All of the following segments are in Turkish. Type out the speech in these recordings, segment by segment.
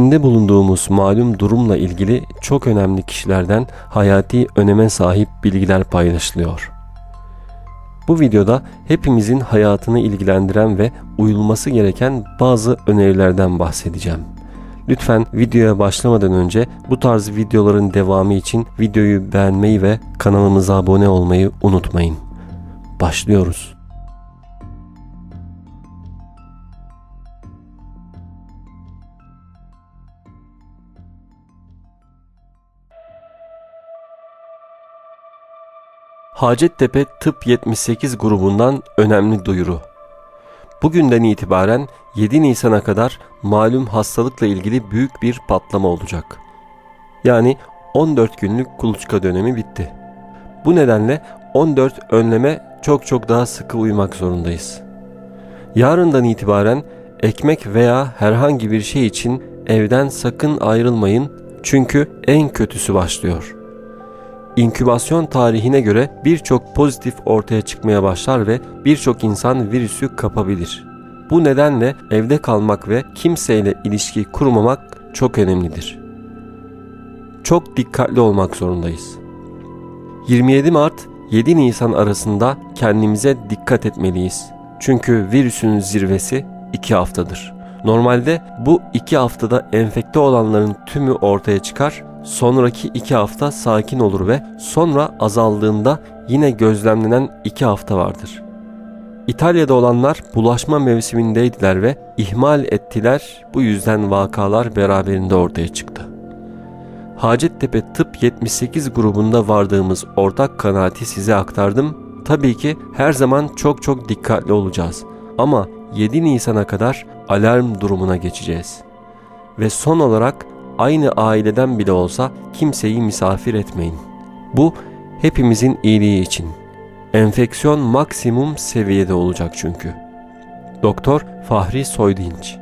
İçinde bulunduğumuz malum durumla ilgili çok önemli kişilerden hayati öneme sahip bilgiler paylaşılıyor. Bu videoda hepimizin hayatını ilgilendiren ve uyulması gereken bazı önerilerden bahsedeceğim. Lütfen videoya başlamadan önce bu tarz videoların devamı için videoyu beğenmeyi ve kanalımıza abone olmayı unutmayın. Başlıyoruz. Hacettepe Tıp 78 grubundan önemli duyuru. Bugünden itibaren 7 Nisan'a kadar malum hastalıkla ilgili büyük bir patlama olacak. Yani 14 günlük kuluçka dönemi bitti. Bu nedenle 14 önleme çok çok daha sıkı uymak zorundayız. Yarından itibaren ekmek veya herhangi bir şey için evden sakın ayrılmayın çünkü en kötüsü başlıyor.'' İnkübasyon tarihine göre birçok pozitif ortaya çıkmaya başlar ve birçok insan virüsü kapabilir. Bu nedenle evde kalmak ve kimseyle ilişki kurmamak çok önemlidir. Çok dikkatli olmak zorundayız. 27 Mart 7 Nisan arasında kendimize dikkat etmeliyiz. Çünkü virüsün zirvesi 2 haftadır. Normalde bu 2 haftada enfekte olanların tümü ortaya çıkar sonraki iki hafta sakin olur ve sonra azaldığında yine gözlemlenen iki hafta vardır. İtalya'da olanlar bulaşma mevsimindeydiler ve ihmal ettiler bu yüzden vakalar beraberinde ortaya çıktı. Hacettepe Tıp 78 grubunda vardığımız ortak kanaati size aktardım. Tabii ki her zaman çok çok dikkatli olacağız. Ama 7 Nisan'a kadar alarm durumuna geçeceğiz. Ve son olarak aynı aileden bile olsa kimseyi misafir etmeyin. Bu hepimizin iyiliği için. Enfeksiyon maksimum seviyede olacak çünkü. Doktor Fahri Soydinç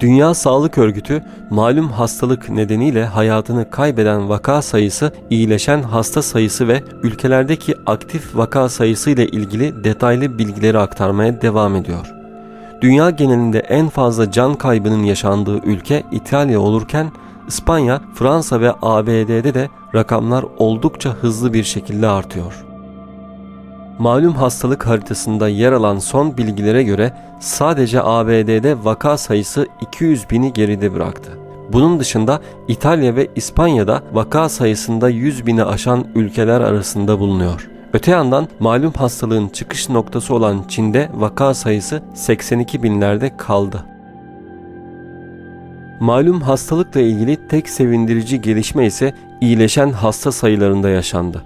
Dünya Sağlık Örgütü malum hastalık nedeniyle hayatını kaybeden vaka sayısı, iyileşen hasta sayısı ve ülkelerdeki aktif vaka sayısı ile ilgili detaylı bilgileri aktarmaya devam ediyor. Dünya genelinde en fazla can kaybının yaşandığı ülke İtalya olurken İspanya, Fransa ve ABD'de de rakamlar oldukça hızlı bir şekilde artıyor. Malum hastalık haritasında yer alan son bilgilere göre sadece ABD'de vaka sayısı 200 bini geride bıraktı. Bunun dışında İtalya ve İspanya'da vaka sayısında 100 bini aşan ülkeler arasında bulunuyor. Öte yandan malum hastalığın çıkış noktası olan Çin'de vaka sayısı 82 binlerde kaldı. Malum hastalıkla ilgili tek sevindirici gelişme ise iyileşen hasta sayılarında yaşandı.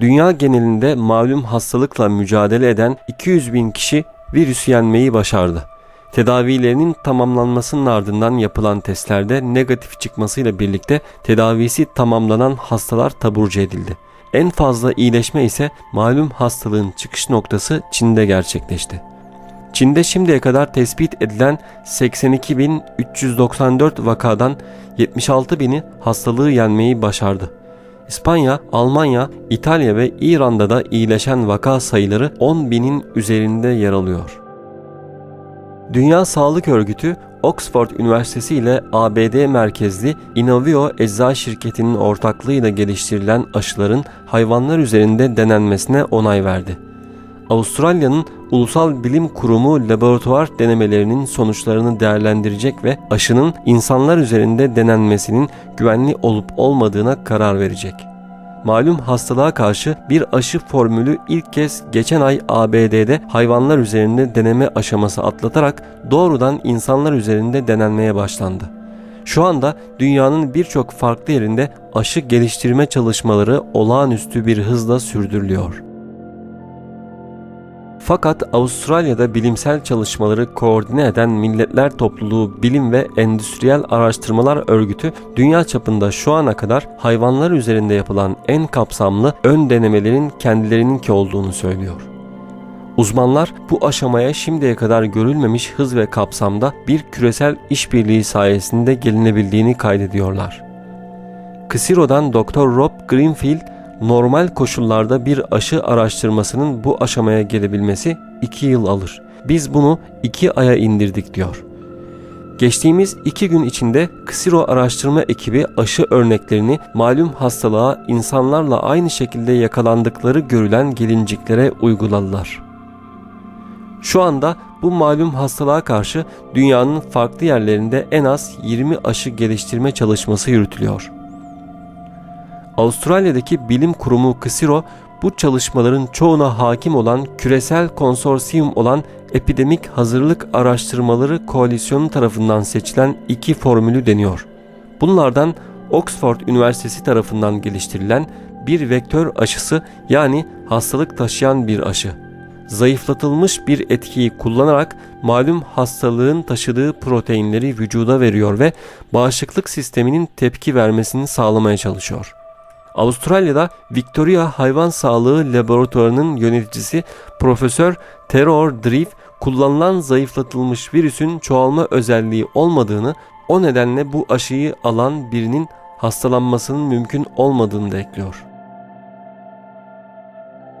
Dünya genelinde malum hastalıkla mücadele eden 200 bin kişi virüsü yenmeyi başardı. Tedavilerinin tamamlanmasının ardından yapılan testlerde negatif çıkmasıyla birlikte tedavisi tamamlanan hastalar taburcu edildi. En fazla iyileşme ise malum hastalığın çıkış noktası Çin'de gerçekleşti. Çin'de şimdiye kadar tespit edilen 82.394 vakadan 76 bini hastalığı yenmeyi başardı. İspanya, Almanya, İtalya ve İran'da da iyileşen vaka sayıları 10 binin üzerinde yer alıyor. Dünya Sağlık Örgütü Oxford Üniversitesi ile ABD merkezli Inovio Ecza Şirketi'nin ortaklığıyla geliştirilen aşıların hayvanlar üzerinde denenmesine onay verdi. Avustralya'nın Ulusal Bilim Kurumu laboratuvar denemelerinin sonuçlarını değerlendirecek ve aşının insanlar üzerinde denenmesinin güvenli olup olmadığına karar verecek malum hastalığa karşı bir aşı formülü ilk kez geçen ay ABD'de hayvanlar üzerinde deneme aşaması atlatarak doğrudan insanlar üzerinde denenmeye başlandı. Şu anda dünyanın birçok farklı yerinde aşı geliştirme çalışmaları olağanüstü bir hızla sürdürülüyor. Fakat Avustralya'da bilimsel çalışmaları koordine eden Milletler Topluluğu Bilim ve Endüstriyel Araştırmalar Örgütü dünya çapında şu ana kadar hayvanlar üzerinde yapılan en kapsamlı ön denemelerin kendilerininki olduğunu söylüyor. Uzmanlar bu aşamaya şimdiye kadar görülmemiş hız ve kapsamda bir küresel işbirliği sayesinde gelinebildiğini kaydediyorlar. Kisiro'dan Dr. Rob Greenfield normal koşullarda bir aşı araştırmasının bu aşamaya gelebilmesi 2 yıl alır. Biz bunu 2 aya indirdik diyor. Geçtiğimiz iki gün içinde Ksiro araştırma ekibi aşı örneklerini malum hastalığa insanlarla aynı şekilde yakalandıkları görülen gelinciklere uyguladılar. Şu anda bu malum hastalığa karşı dünyanın farklı yerlerinde en az 20 aşı geliştirme çalışması yürütülüyor. Avustralya'daki bilim kurumu Ksiro bu çalışmaların çoğuna hakim olan küresel konsorsiyum olan Epidemik Hazırlık Araştırmaları Koalisyonu tarafından seçilen iki formülü deniyor. Bunlardan Oxford Üniversitesi tarafından geliştirilen bir vektör aşısı yani hastalık taşıyan bir aşı. Zayıflatılmış bir etkiyi kullanarak malum hastalığın taşıdığı proteinleri vücuda veriyor ve bağışıklık sisteminin tepki vermesini sağlamaya çalışıyor. Avustralya'da Victoria Hayvan Sağlığı Laboratuvarı'nın yöneticisi Profesör Terror Drive kullanılan zayıflatılmış virüsün çoğalma özelliği olmadığını o nedenle bu aşıyı alan birinin hastalanmasının mümkün olmadığını da ekliyor.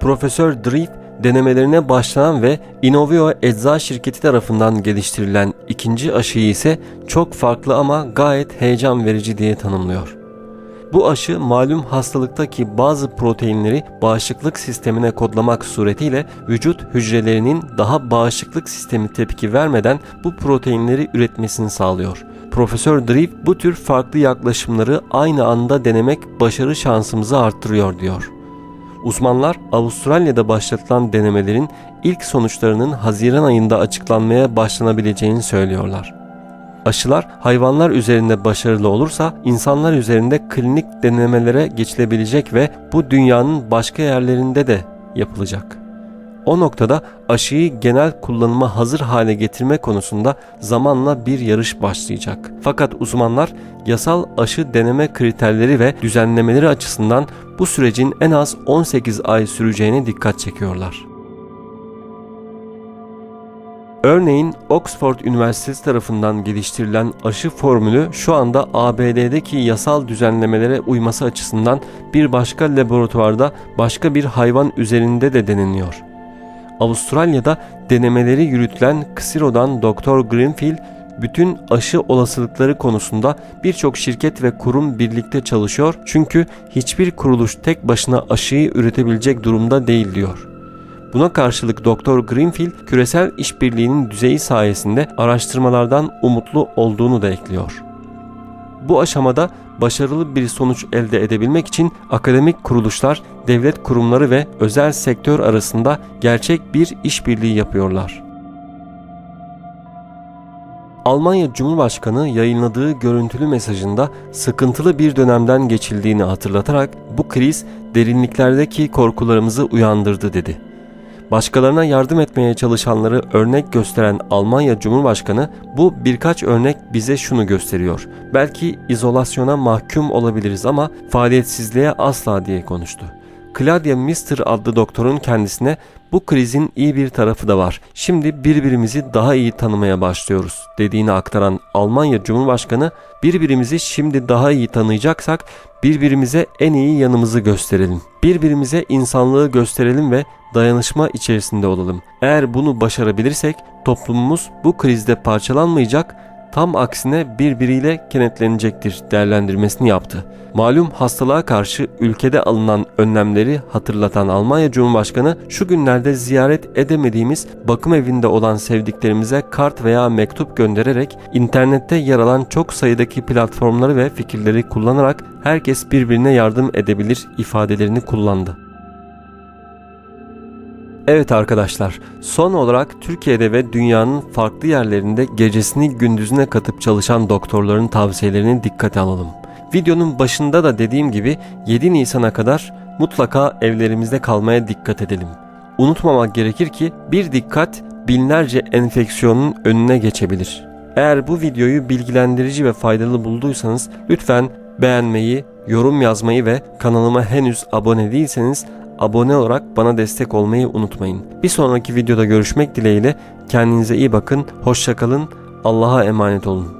Profesör Drive denemelerine başlanan ve Inovio Ecza şirketi tarafından geliştirilen ikinci aşıyı ise çok farklı ama gayet heyecan verici diye tanımlıyor. Bu aşı malum hastalıktaki bazı proteinleri bağışıklık sistemine kodlamak suretiyle vücut hücrelerinin daha bağışıklık sistemi tepki vermeden bu proteinleri üretmesini sağlıyor. Profesör Drive bu tür farklı yaklaşımları aynı anda denemek başarı şansımızı arttırıyor diyor. Uzmanlar Avustralya'da başlatılan denemelerin ilk sonuçlarının Haziran ayında açıklanmaya başlanabileceğini söylüyorlar. Aşılar hayvanlar üzerinde başarılı olursa insanlar üzerinde klinik denemelere geçilebilecek ve bu dünyanın başka yerlerinde de yapılacak. O noktada aşıyı genel kullanıma hazır hale getirme konusunda zamanla bir yarış başlayacak. Fakat uzmanlar yasal aşı deneme kriterleri ve düzenlemeleri açısından bu sürecin en az 18 ay süreceğine dikkat çekiyorlar. Örneğin Oxford Üniversitesi tarafından geliştirilen aşı formülü şu anda ABD'deki yasal düzenlemelere uyması açısından bir başka laboratuvarda başka bir hayvan üzerinde de deneniyor. Avustralya'da denemeleri yürütülen Ksiro'dan Dr. Greenfield bütün aşı olasılıkları konusunda birçok şirket ve kurum birlikte çalışıyor çünkü hiçbir kuruluş tek başına aşıyı üretebilecek durumda değil diyor. Buna karşılık Dr. Greenfield küresel işbirliğinin düzeyi sayesinde araştırmalardan umutlu olduğunu da ekliyor. Bu aşamada başarılı bir sonuç elde edebilmek için akademik kuruluşlar, devlet kurumları ve özel sektör arasında gerçek bir işbirliği yapıyorlar. Almanya Cumhurbaşkanı yayınladığı görüntülü mesajında sıkıntılı bir dönemden geçildiğini hatırlatarak bu kriz derinliklerdeki korkularımızı uyandırdı dedi. Başkalarına yardım etmeye çalışanları örnek gösteren Almanya Cumhurbaşkanı bu birkaç örnek bize şunu gösteriyor. Belki izolasyona mahkum olabiliriz ama faaliyetsizliğe asla diye konuştu. Claudia Mister adlı doktorun kendisine bu krizin iyi bir tarafı da var. Şimdi birbirimizi daha iyi tanımaya başlıyoruz dediğini aktaran Almanya Cumhurbaşkanı birbirimizi şimdi daha iyi tanıyacaksak birbirimize en iyi yanımızı gösterelim. Birbirimize insanlığı gösterelim ve dayanışma içerisinde olalım. Eğer bunu başarabilirsek toplumumuz bu krizde parçalanmayacak, tam aksine birbiriyle kenetlenecektir değerlendirmesini yaptı. Malum hastalığa karşı ülkede alınan önlemleri hatırlatan Almanya Cumhurbaşkanı şu günlerde ziyaret edemediğimiz bakım evinde olan sevdiklerimize kart veya mektup göndererek internette yer alan çok sayıdaki platformları ve fikirleri kullanarak herkes birbirine yardım edebilir ifadelerini kullandı. Evet arkadaşlar, son olarak Türkiye'de ve dünyanın farklı yerlerinde gecesini gündüzüne katıp çalışan doktorların tavsiyelerini dikkate alalım. Videonun başında da dediğim gibi 7 Nisan'a kadar mutlaka evlerimizde kalmaya dikkat edelim. Unutmamak gerekir ki bir dikkat binlerce enfeksiyonun önüne geçebilir. Eğer bu videoyu bilgilendirici ve faydalı bulduysanız lütfen beğenmeyi, yorum yazmayı ve kanalıma henüz abone değilseniz abone olarak bana destek olmayı unutmayın. Bir sonraki videoda görüşmek dileğiyle kendinize iyi bakın, hoşçakalın, Allah'a emanet olun.